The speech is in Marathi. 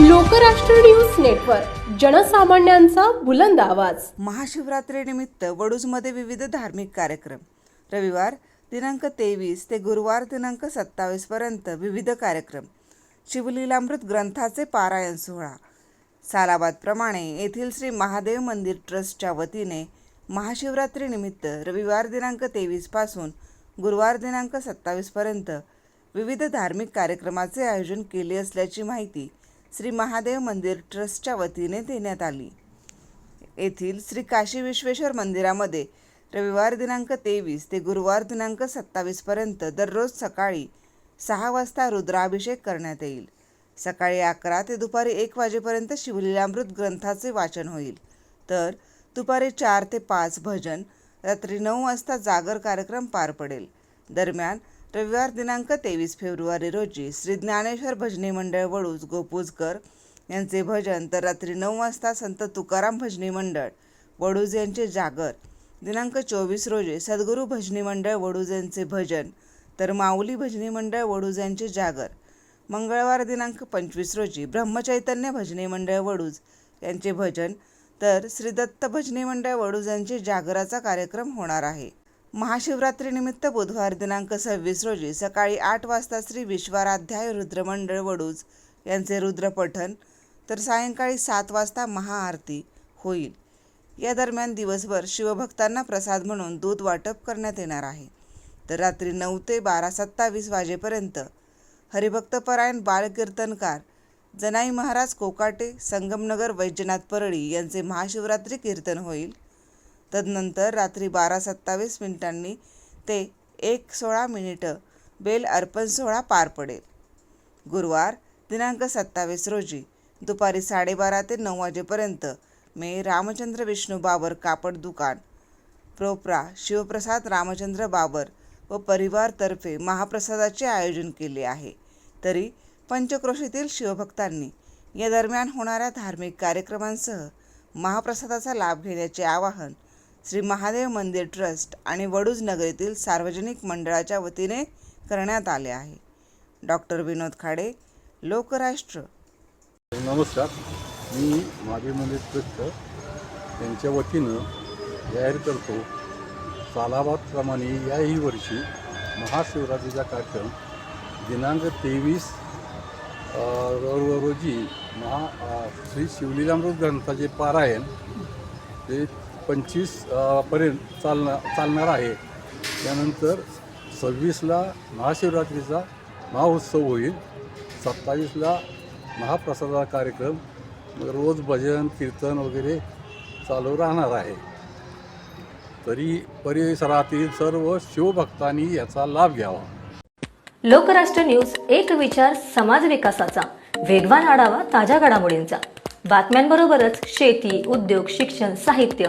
लोकराष्ट्र न्यूज नेटवर्क जनसामान्यांचा बुलंद आवाज. महाशिवरात्रीनिमित्त वडूजमध्ये विविध धार्मिक कार्यक्रम. रविवार दिनांक तेवीस ते गुरुवार दिनांक सत्तावीस पर्यंत विविध कार्यक्रम. शिवलीलामृत ग्रंथाचे पारायण सोहळा. सालाबादप्रमाणे येथील श्री महादेव मंदिर ट्रस्टच्या वतीने महाशिवरात्रीनिमित्त रविवार दिनांक तेवीसपासून गुरुवार दिनांक सत्तावीस पर्यंत विविध धार्मिक कार्यक्रमाचे आयोजन केले असल्याची माहिती श्री महादेव मंदिर ट्रस्टच्या वतीने देण्यात आली. येथील श्री काशी विश्वेश्वर मंदिरामध्ये रविवार दिनांक तेवीस ते गुरुवार दिनांक सत्तावीसपर्यंत दररोज सकाळी सहा वाजता रुद्राभिषेक करण्यात येईल. सकाळी अकरा ते दुपारी एक वाजेपर्यंत शिवलीलामृत ग्रंथाचे वाचन होईल. तर दुपारी चार ते पाच भजन रात्री नऊ वाजता जागर कार्यक्रम पार पडेल. दरम्यान रविवार दिनांक तेवीस फेब्रुवारी रोजी श्री ज्ञानेश्वर भजनी मंडळ वडूज गोपूजकर यांचे भजन तर रात्री नऊ वाजता संत तुकाराम भजनी मंडळ वडूज यांचे जागर. दिनांक चोवीस रोजी सद्गुरू भजनी मंडळ वडूज यांचे भजन तर माऊली भजनी मंडळ वडूज यांचे जागर. मंगळवार दिनांक पंचवीस रोजी ब्रह्मचैतन्य भजनी मंडळ वडूज यांचे भजन तर श्री दत्त भजनी मंडळ वडूज यांचे जागराचा कार्यक्रम होणार आहे. महाशिवरात्रीनिमित्त बुधवार दिनांक सव्वीस रोजी सकाळी आठ वाजता श्री विश्वाराध्याय रुद्रमंडळ वडूज यांचे रुद्रपठण तर सायंकाळी सात वाजता महाआरती होईल. या दरम्यान दिवसभर शिवभक्तांना प्रसाद म्हणून दूध वाटप करण्यात येणार आहे. तर रात्री नऊ ते बारा सत्तावीस वाजेपर्यंत हरिभक्तपरायण बालकीर्तनकार जनाई महाराज कोकाटे संगमनगर वैजनाथ परळी यांचे महाशिवरात्री कीर्तन होईल. तदनंतर रात्री बारा सत्तावीस मिनिटांनी ते एक सोळा मिनिटं बेल अर्पण सोहळा पार पडेल. गुरुवार दिनांक सत्तावीस रोजी दुपारी साडेबारा ते नऊ वाजेपर्यंत मे रामचंद्र विष्णू बाबर कापड दुकान प्रोप्रा शिवप्रसाद रामचंद्र बाबर व परिवारतर्फे महाप्रसादाचे आयोजन केले आहे. तरी पंचक्रोशीतील शिवभक्तांनी या दरम्यान होणाऱ्या धार्मिक कार्यक्रमांसह महाप्रसादाचा लाभ घेण्याचे आवाहन श्री महादेव मंदिर ट्रस्ट आणि वडूज नगरीतील सार्वजनिक मंडळाच्या वतीने करण्यात आले आहे. डॉक्टर विनोद खाडे लोकराष्ट्र. नमस्कार. मी महादेव मंदिर ट्रस्ट यांच्या वतीनं जाहीर करतो सालाबादप्रमाणे याही वर्षी महाशिवरात्रीचा कार्यक्रम दिनांक तेवीस रोजी महा श्री शिवलीलामृत ग्रंथाचे पारायण ते पंचवीसपर्यंत चालणार चालणार आहे. त्यानंतर सव्वीसला महाशिवरात्रीचा महाउत्सव होईल. सत्तावीसला महाप्रसादा कार्यक्रम. रोज भजन कीर्तन वगैरे चालू राहणार आहे. तरी परिसरातील सर्व शिवभक्तांनी याचा लाभ घ्यावा. लोकराष्ट्र न्यूज एक विचार समाज विकासाचा. वेगवान आढावा ताज्या घडामोडींचा. बातम्यांबरोबरच शेती उद्योग शिक्षण साहित्य